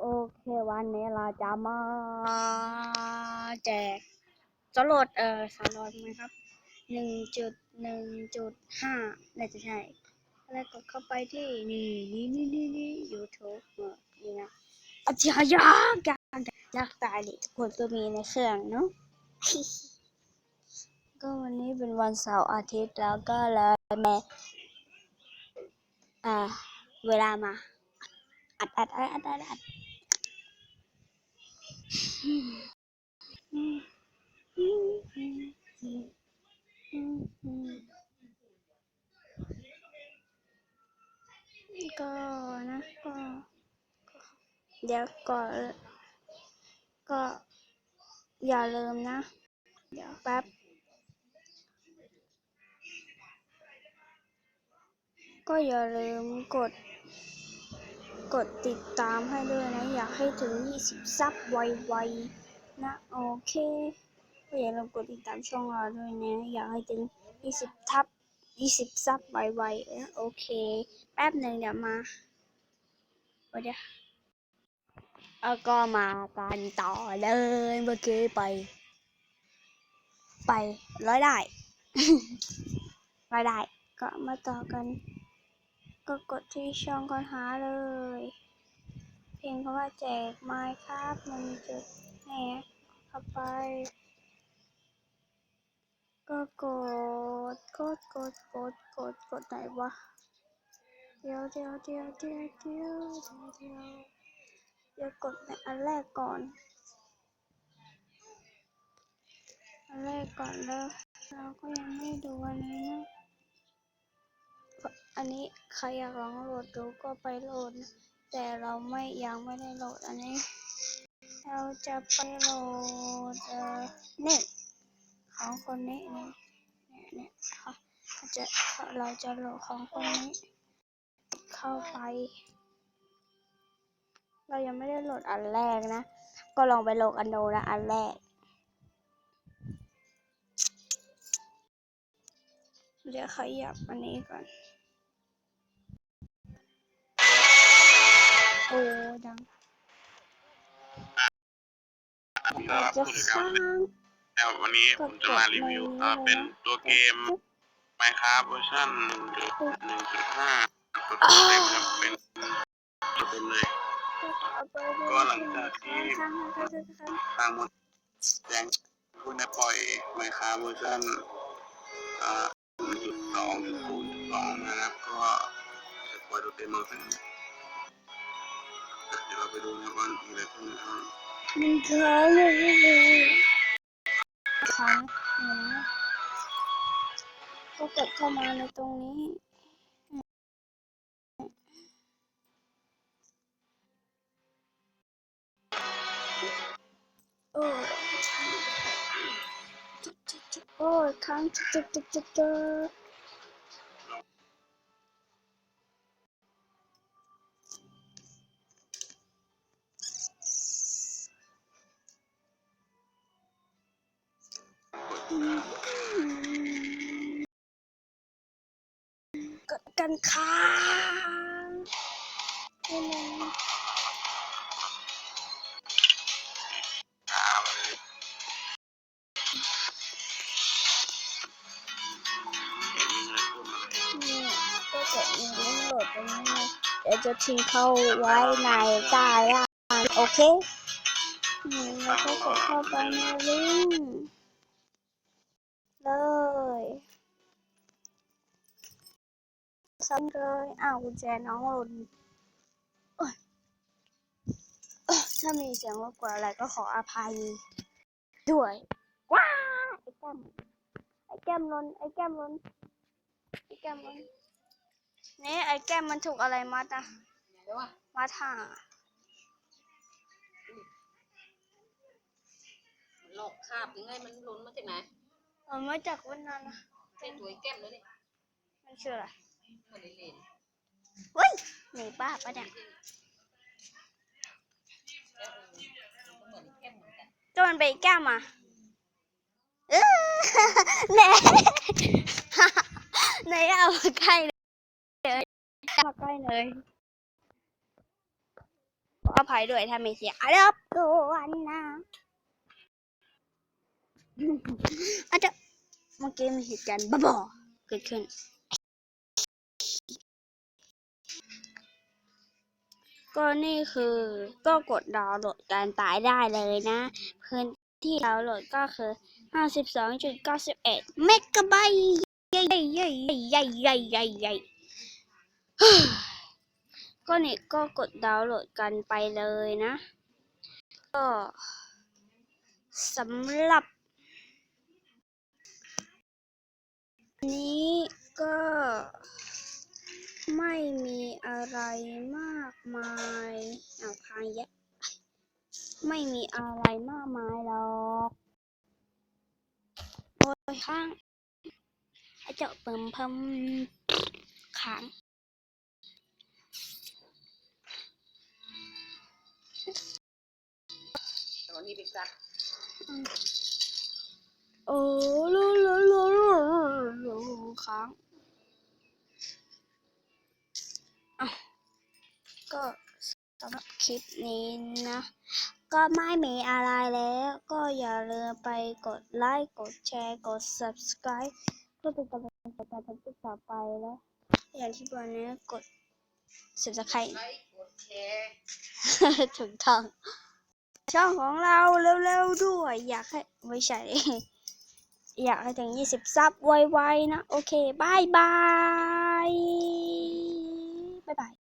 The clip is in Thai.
โอเควันนี้เราจะมาแจกสลดเอ่อสลดไหมครับหนึ่งจุดหนึ่งจุดห้าน่าจะใช่แล้วกดเข้าไปที่นี่นี่นี่นี่นี่ยูทูบนี่นะอาจารย์ยากยากยากตายดิทุกคนก็มีในเครื่องเนาะก็วันนี้เป็นวันเสาร์อาทิตย์แล้วก็เลยแม่อ่าเวลามาอัดอัดอัดอัดอัด ก็นะก็เดี๋ยวก่อนก็อย่าลืมนะ เดี๋ยวแป๊บก็อย่าลืมกด กดติดตามให้ด้วยนะ อยากให้ถึง 20 ซับไวๆนะโอเคก็อย่าลืมกดติดตามช่องเราด้วยนะ อยากให้ถึง 20 ทับ 20 ซับไวๆนะโอเค แป๊บหนึ่งเดี๋ยวมาเดี๋ยวแล้วก็มากันต่อเลยเมื่อกี้ไป ไปร้อยได้ร้อยได้ก็มาต่อกัน ก็กดที่ช่องค้นหาเลย เพียงคำว่าแจกไม้ครับมันจะแหนเข้าไป ก็กดกดกดกดกดกดไหนวะเดี๋ยวเดี๋ยวเดี๋ยวเดี๋ยวเดี๋ยวเดี๋ยวเดี๋ยวกดในอันแรกก่อน อันแรกก่อนแล้วเราก็ อันนี้ใครอยากลองโหลดดูก็ไปโหลด แต่เราไม่ยังไม่ได้โหลดอันนี้ เราจะไปโหลดเนี่ของคนนี้นี่เนี่ยเนี่ยค่ะเราจะเราจะโหลดของคนนี้ เข้าไป เรายังไม่ได้โหลดอันแรกนะ ก็ลองไปโหลดอันโนนะอันแรกเดี๋ยวขยับอันนี้ก่อน โอ้ดังครับจะผู้างแล้ววันนี้ผมจะมารีวิวเป็นตัวเกม Minecraft เวอร์ชัน1.1.5ตัวเต็มครับเป็นตัวเต็มเลย ก็หลังจากที่ทางมดแจ้งคุณได้ปล่อย Minecraft เวอร์ชัน1.2.2นะครับก็จะปล่อยตัวเต็มมาเป็น เดี๋ยวเราไปดูนะว่ามีอะไรขึ้นนะครับมันค้างเลยค้างนะก็กดเข้ามาในตรงนี้ โอ้โอ้ค้างจุดจุดจุดจุด กดกันค้างนี่นะตามเลยเห็นเลยพูดมาเลยเนี่ยก็จะมีลิงก์โหลดตรงนี้นะเดี๋ยวจะทิ้งเข้าไว้ในใต้ล่างโอเคแล้วก็กดเข้าไปในลิงก์ เลยซ้ำเลยอ้าวกุญแจน้องหล่นถ้ามีเสียงรบกวนอะไรก็ขออภัยด้วยว้าไอ้แก้มไอ้แก้มล่นไอ้แก้มล่นไอ้แก้มล่นนี่ไอ้แก้มมันถูกอะไรมัดอะเดี๋ยวว่ามัดห่างหลอกคาบยังไงมันล่นมาจากไหน เออมาจากวันนั้นนะใส่ตัวไอ้แก้มเลยนี่มันชื่ออะไรมันเลยเล่นเฮ้ยหนีป้าปะเนี่ยแล้วเออมันก็เหมือนไอ้แก้มเหมือนกันก็มันไปนไอ้แก้มอะเออแหน่ไหนเอามาใกล้เลยเอามาใกล้เลยไปอภัยด้วยถ้าไม่เสียรับกวนนะ อาจจะเมื่อกี้มีเหตุการณ์บ้าๆเกิดขึ้น ก็นี่คือก็กดดาวน์โหลดการตายได้เลยนะ พื้นที่ดาวน์โหลดก็คือ 52.91เมกะไบต์ใหญ่ใหญ่ใหญ่ใหญ่ใหญ่ใหญ่ก็นี่ก็กดดาวน์โหลดกันไปเลยนะ ก็สำหรับ นี้ก็ไม่มีอะไรมากมายเอาพังแยะไม่มีอะไรมากมายหรอกโอ้ยข้างเจ้าเปิมเพิ่มค้างตอนนี้ไปซัก สำหรับคลิปนี้นะ ก็ไม่มีอะไรแล้ว ก็อย่าลืมไปกดไลค์ กดแชร์ กด subscribe เพื่อเป็นกำลังใจในการทำคลิปต่อไปแล้วอย่างที่บอกนะกด subscribe ไลค์กดแชร์ถูกต้องช่องของเราเร็วๆด้วย อยากให้ไม่ใช่ อยากให้ถึง 20 ซับไวๆนะ โอเคบายบายบายบาย